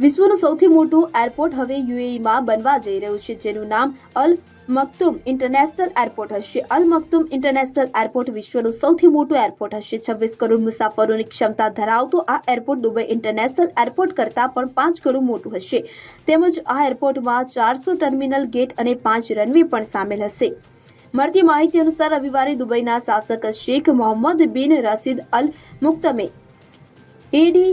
વિશ્વનું સૌથી મોટું એરપોર્ટ હવે યુએઈમાં બનવા જઈ રહ્યું છે, જેનું નામ અલ મક્તુમ ઇન્ટરનેશનલ એરપોર્ટ હશે. અલ મક્તુમ ઇન્ટરનેશનલ એરપોર્ટ વિશ્વનું સૌથી મોટું એરપોર્ટ હશે. છવ્વીસ કરોડ મુસાફરોની ક્ષમતા ધરાવતું આ એરપોર્ટ દુબઈ ઇન્ટરનેશનલ એરપોર્ટ કરતાં પણ પાંચ ગણું મોટું હશે. તેમજ આ એરપોર્ટમાં ચારસો ટર્મિનલ ગેટ અને પાંચ રનવે પણ સામેલ હશે. મળતી માહિતી અનુસાર રવિવારે દુબઈના શાસક શેખ મોહમ્મદ બિન રસીદ અલ મુક્તમે એડી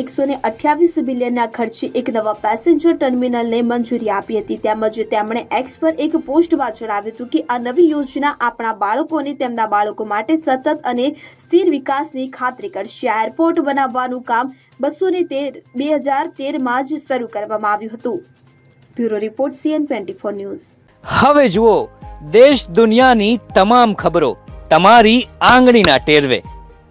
એકસો ને અઠ્યાવીસ બિલિયનના ખર્ચે એક નવા પેસેન્જર ટર્મિનલને મંજૂરી આપી હતી. તેમજ તેમણે એક્સ પર એક પોસ્ટમાં જણાવ્યું હતું કે આ નવી યોજના આપણા બાળકોને તેમના બાળકો માટે સતત અને સ્થિર વિકાસની ખાતરી કરશે. એરપોર્ટ બનાવવાનું કામ બસો ને તેર, બે હજાર તેરમાં જ શરૂ કરવામાં આવ્યું હતું. Bureau report CN twenty four news. હવે જુઓ, દેશ દુનિયાની તમામ ખબરો તમારી આંગળીના ટેરવે.